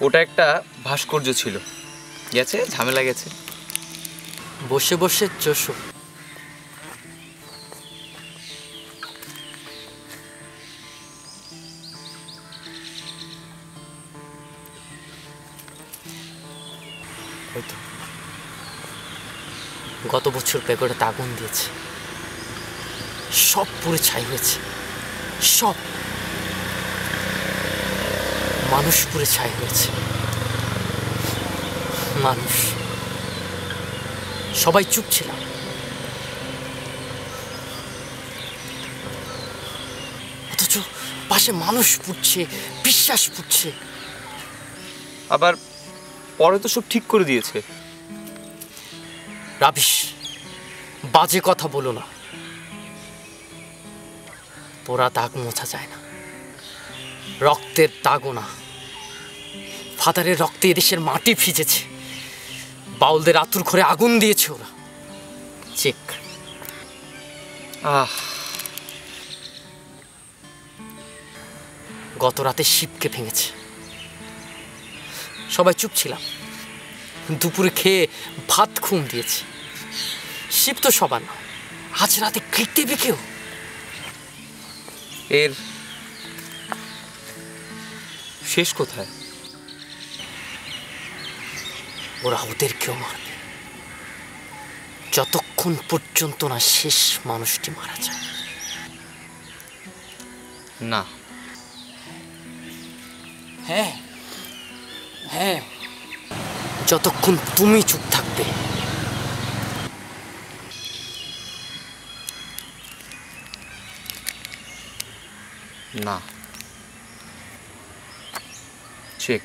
ওটা একটা ভাস্কর্য ছিল। গেছে, ঝামেলা গেছে। বসে বসে চষো। গত বছর পেগোড়াতে আগুন দিয়েছে। সব পুরে ছাই হয়েছে। সব। মানুষ পুরে ছাই হয়েছে। মানুষ। সবাই চুপ ছিলাম। অথচ পাশে মানুষ পুড়ছে বিশ্বাস পুড়ছে। আবার পরে তো সব ঠিক করে দিয়েছে। রাবিশ বাজে কথা বলো না। পোড়া দাগ মোছা যায় না। রক্তের দাগও না। ফাদারের রক্তে এদেশের মাটি ভিজেছে। বাউলদের আতুর ঘরে আগুন দিয়েছে ওরা। চেক। আহ। গত রাতে শিবকে ভেঙেছে। সবাই চুপ ছিলাম। দুপুরে খেয়ে ভাত ঘুম দিয়েছে। শিব তো সবার না। আজ রাতে ক্লিক দেবে কেউ? এর শেষ কোথায়? ওরা ওদেরকেও মারবে। যতক্ষণ পর্যন্ত না শেষ মানুষটি মারা যায়। না। হ্যাঁ হ্যাঁ। যতক্ষণ তুমি চুপ থাকবে। না। চেক